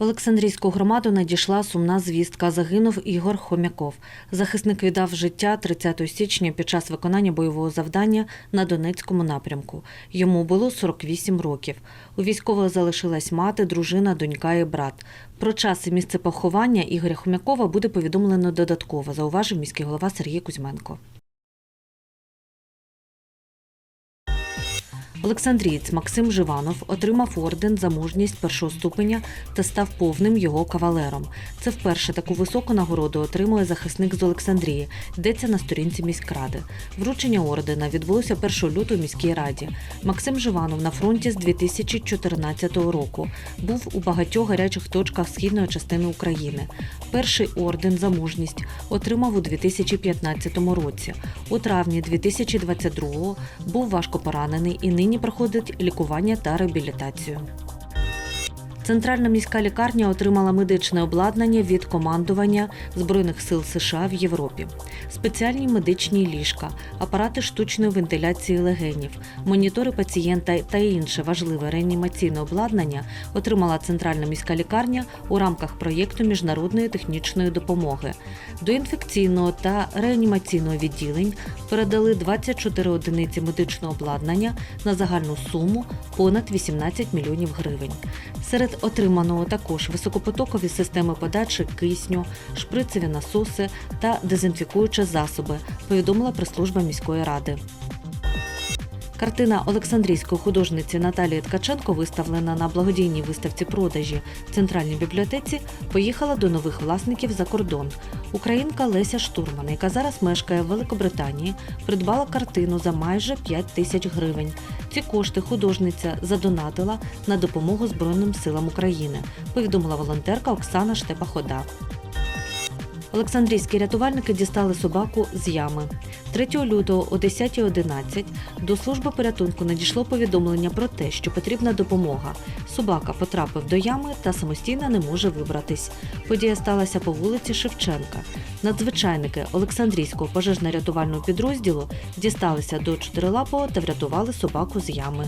Олександрійську громаду надійшла сумна звістка. Загинув Ігор Хомяков. Захисник віддав життя 30 січня під час виконання бойового завдання на Донецькому напрямку. Йому було 48 років. У військового залишилась мати, дружина, донька і брат. Про час і місце поховання Ігоря Хомякова буде повідомлено додатково, зауважив міський голова Сергій Кузьменко. Олександрієць Максим Живанов отримав орден за мужність першого ступеня та став повним його кавалером. Це вперше таку високу нагороду отримує захисник з Олександрії. Йдеться на сторінці міськради. Вручення ордена відбулося 1 лютого в міській раді. Максим Живанов на фронті з 2014 року. Був у багатьох гарячих точках східної частини України. Перший орден за мужність отримав у 2015 році. У травні 2022 був важко поранений і нині проходить лікування та реабілітацію. Центральна міська лікарня отримала медичне обладнання від командування Збройних сил США в Європі, спеціальні медичні ліжка, апарати штучної вентиляції легенів, монітори пацієнта та інше важливе реанімаційне обладнання отримала центральна міська лікарня у рамках проєкту міжнародної технічної допомоги. До інфекційного та реанімаційного відділень передали 24 одиниці медичного обладнання на загальну суму понад 18 мільйонів гривень. Серед отриманого також високопотокові системи подачі кисню, шприцеві насоси та дезінфікуючі засоби, повідомила прес-служба міської ради. Картина Олександрійської художниці Наталії Ткаченко, виставлена на благодійній виставці продажі в центральній бібліотеці, поїхала до нових власників за кордон. Українка Леся Штурман, яка зараз мешкає в Великобританії, придбала картину за майже 5 тисяч гривень. Ці кошти художниця задонатила на допомогу Збройним силам України, повідомила волонтерка Оксана Штепа-Хода. Олександрійські рятувальники дістали собаку з ями. 3 лютого о 10.11 до служби порятунку надійшло повідомлення про те, що потрібна допомога. Собака потрапив до ями та самостійно не може вибратись. Подія сталася по вулиці Шевченка. Надзвичайники Олександрійського пожежно-рятувального підрозділу дісталися до чотирилапого та врятували собаку з ями.